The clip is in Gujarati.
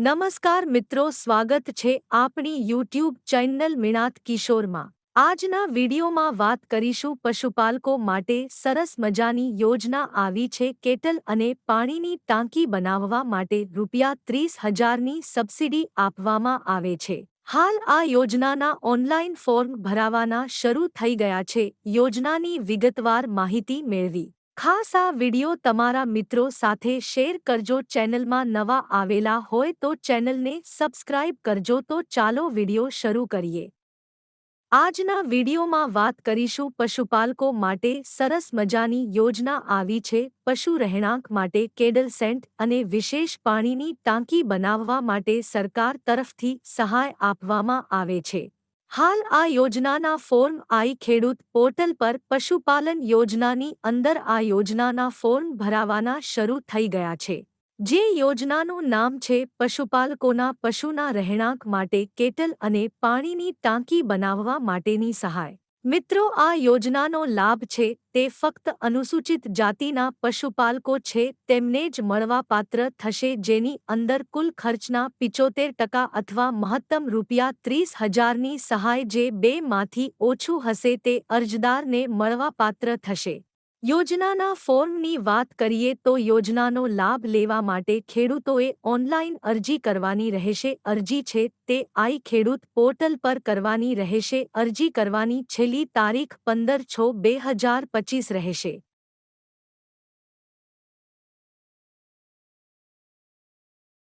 નમસ્કાર મિત્રો, સ્વાગત છે આપણી યુટ્યુબ ચેનલ મિણાત કિશોરમાં. આજના વિડીયોમાં વાત કરીશું પશુપાલકો માટે સરસ મજાની યોજના આવી છે કેટલ અને પાણીની ટાંકી બનાવવા માટે રૂપિયા ત્રીસ હજારની સબસિડી આપવામાં આવે છે. હાલ આ યોજનાના ઓનલાઈન ફોર્મ ભરાવાના શરૂ થઈ ગયા છે. યોજનાની વિગતવાર માહિતી મેળવી. ખાસ આ વિડિયો તમારા મિત્રો સાથે શેર કરજો. ચેનલમાં નવા આવેલા હોય તો ચેનલને સબસ્ક્રાઇબ કરજો તો ચાલો વિડિયો શરૂ કરીએ. આજના વિડિયોમાં વાત કરીશું પશુપાલકો માટે સરસ મજાની યોજના આવી છે પશુ રહેણાંક માટે કેડલ સેન્ટ અને વિશેષ પાણીની ટાંકી બનાવવા માટે સરકાર તરફથી સહાય આપવામાં આવે છે. હાલ આ યોજનાના ફોર્મ આઈ ખેડૂત પોર્ટલ પર પશુપાલન યોજનાની અંદર આ યોજનાના ફોર્મ ભરાવાના શરૂ થઈ ગયા છે. જે યોજનાનું નામ છે પશુપાલકોના પશુના રહેણાંક માટે, કેટલ અને પાણીની ટાંકી બનાવવા માટેની સહાય. મિત્રો, આ યોજનાનો લાભ છે, તે ફક્ત અનુસૂચિત જાતિના પશુપાલકો છે, તેમને જ મળવાપાત્ર થશે જેની અંદર કુલ ખર્ચના પિચોતેર ટકા અથવા મહત્તમ રૂપિયા ત્રીસ હજારની સહાય જે બેમાંથી ઓછું હશે તે અરજદારને મળવાપાત્ર થશે. યોજનાના ફોર્મની વાત કરીએ તો યોજનાનો લાભ લેવા માટે ખેડૂતોએ ઓનલાઈન અરજી કરવાની રહેશે. અરજી છે તે આઈ ખેડૂત પોર્ટલ પર કરવાની રહેશે. અરજી કરવાની છેલ્લી તારીખ પંદર છ બે હજાર પચીસ રહેશે.